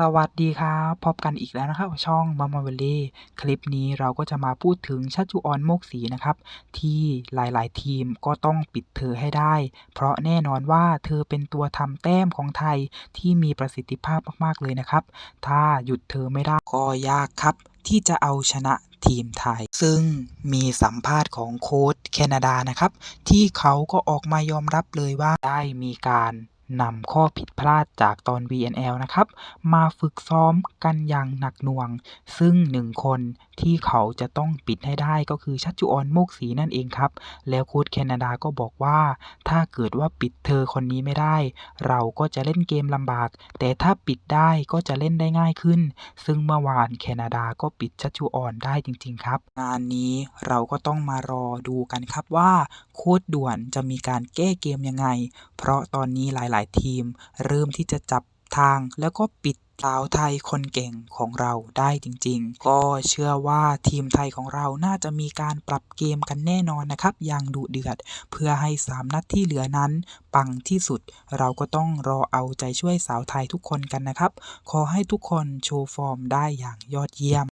สวัสดีครับพบกันอีกแล้วนะครับช่องมามาเวลลี่คลิปนี้เราก็จะมาพูดถึงชัชจุออนโมกศรีนะครับ ที่หลายๆ ทีมก็ต้องปิดเธอให้ได้ เพราะแน่นอนว่าเธอเป็นตัวทำแต้มของไทยที่มีประสิทธิภาพมากๆเลยนะครับ ถ้าหยุดเธอไม่ได้ก็ยากครับ ที่จะเอาชนะทีมไทย ซึ่งมีสัมภาษณ์ของโค้ชแคนาดานะครับ ที่เขาก็ออกมายอมรับเลยว่าได้มีการ นำข้อผิดพลาดจากตอน VNL นะครับ มาฝึกซ้อมกันอย่างหนักหน่วง ซึ่งหนึ่งคนที่เขาจะต้องปิดให้ได้ก็คือชัชจุออนโมกศรีนั่นเองครับ แล้วโค้ชแคนาดาก็บอกว่า ถ้าเกิดว่าปิดเธอคนนี้ไม่ได้ เราก็จะเล่นเกมลำบาก แต่ถ้าปิดได้ก็จะเล่นได้ง่ายขึ้น ซึ่งเมื่อวานแคนาดาก็ปิดชัชจุออนได้จริง ๆ ครับ งานนี้เราก็ต้องมารอดูกันครับว่าโค้ดด่วนจะมีการแก้เกมยังไง เพราะตอนนี้หลายๆ ทีม เริ่มที่จะจับทางแล้วก็ปิดสาวไทยคนเก่งของเราได้จริงๆ ก็เชื่อว่าทีมไทยของเราน่าจะมีการปรับเกมกันแน่นอนนะครับ อย่างดุเดือด เพื่อให้ 3 นัดที่เหลือนั้น ปังที่สุด เราก็ต้องรอเอาใจช่วยสาวไทยทุกคนกันนะครับ ขอให้ทุกคนโชว์ฟอร์มได้อย่างยอดเยี่ยม